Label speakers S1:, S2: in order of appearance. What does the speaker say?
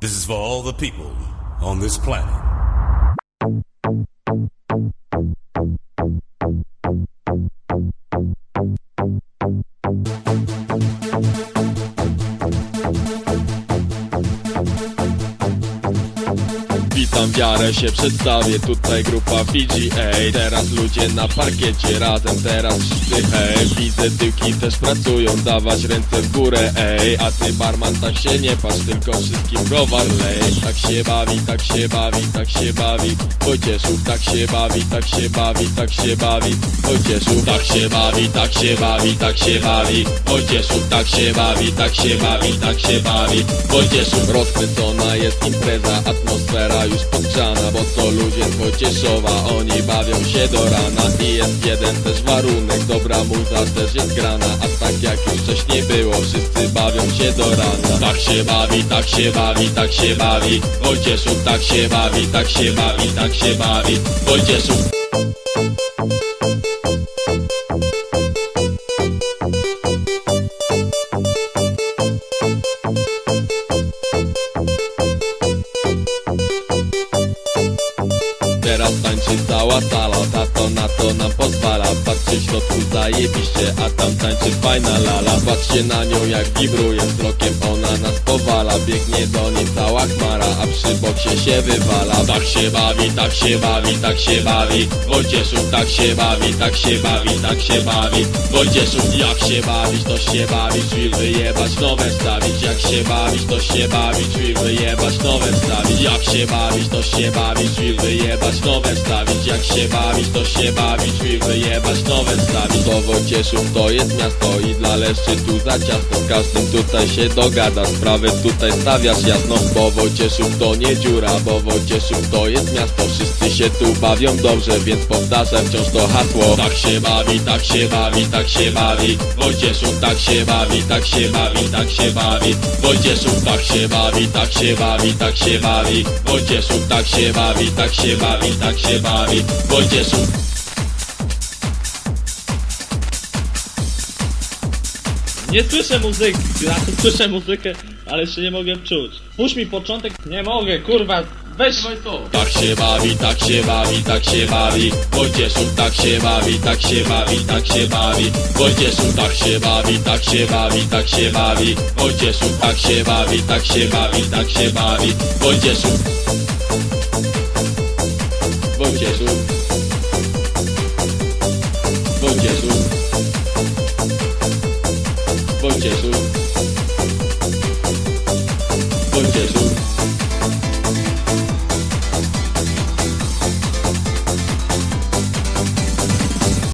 S1: This is for all the people on this planet.
S2: Witam wiarę, się przedstawię, tutaj grupa VGA Teraz ludzie na parkiecie, razem teraz wszyscy hej Widzę tyłki też pracują, dawać ręce w górę ej A ty barman tak się nie patrz, tylko wszystkim browar lej Tak się bawi, tak się bawi, tak się bawi Wojcieszów tak się bawi, tak się bawi, tak się bawi Wojcieszów tak się bawi, tak się bawi, tak się bawi Wojcieszów tak się bawi, tak się bawi, tak się bawi Wojcieszów rozkręcona jest impreza, atmosfera już podgrzana Bo to ludzie z Wojcieszowa, oni bawią się do rana. I jest jeden też warunek, dobra muza też jest grana. A tak jak już wcześniej było, wszyscy bawią się do rana. Tak się bawi, tak się bawi, tak się bawi. Wojcieszów tak się bawi, tak się bawi, tak się bawi. Wojcieszów tańczy cała sala, tato na to nam pozwala. Patrzcie w środku zajebiście, a tam tańczy fajna lala. Patrzcie na nią jak wibruje, wzrokiem ona nas powala. Biegnie do niej cała chmara, a przy boksie się wywala. Tak się bawi, tak się bawi, tak się bawi. Wojcieszów tak się bawi, tak się bawi, tak się bawi. Wojcieszów jak się bawić, to się bawić Will wyjebać, nowe wstawić. Jak się bawić, to się bawić Will wyjebać, nowe wstawić. Jak się bawić, to się bawić Will wyjebać, nowe wstawić. Jak się bawić, to się bawić Will wyjebać, nowe wstawić. To Wojcieszów to jest miasto i dla leszczy tu za ciasno Z każdym tutaj się dogada, sprawy tutaj stawiasz jasno. Bo Wojcieszów to nie dziura, bo Wojcieszów to jest miasto Wszyscy się tu bawią dobrze, więc powtarzam wciąż to hasło Tak się bawi, tak się bawi, tak się bawi Wojcieszów tak się bawi, tak się bawi, tak się bawi Wojcieszów tak się bawi, tak się bawi, tak się bawi Wojcieszów tak się bawi, tak się bawi, tak się bawi Wojcieszów
S3: Nie słyszę muzyki, znaczy słyszę muzykę, ale jeszcze nie mogę czuć. Puść mi początek, nie mogę, kurwa, weź.
S2: Tak się bawi, tak się bawi, tak się bawi Wojcieszów tak się bawi, tak się bawi, tak się bawi Wojcieszów tak się bawi, tak się bawi, tak się bawi Wojcieszów tak się bawi, tak się bawi, tak się bawi Wojcieszów Wojcieszów Wojcieszów Wojcieszów There's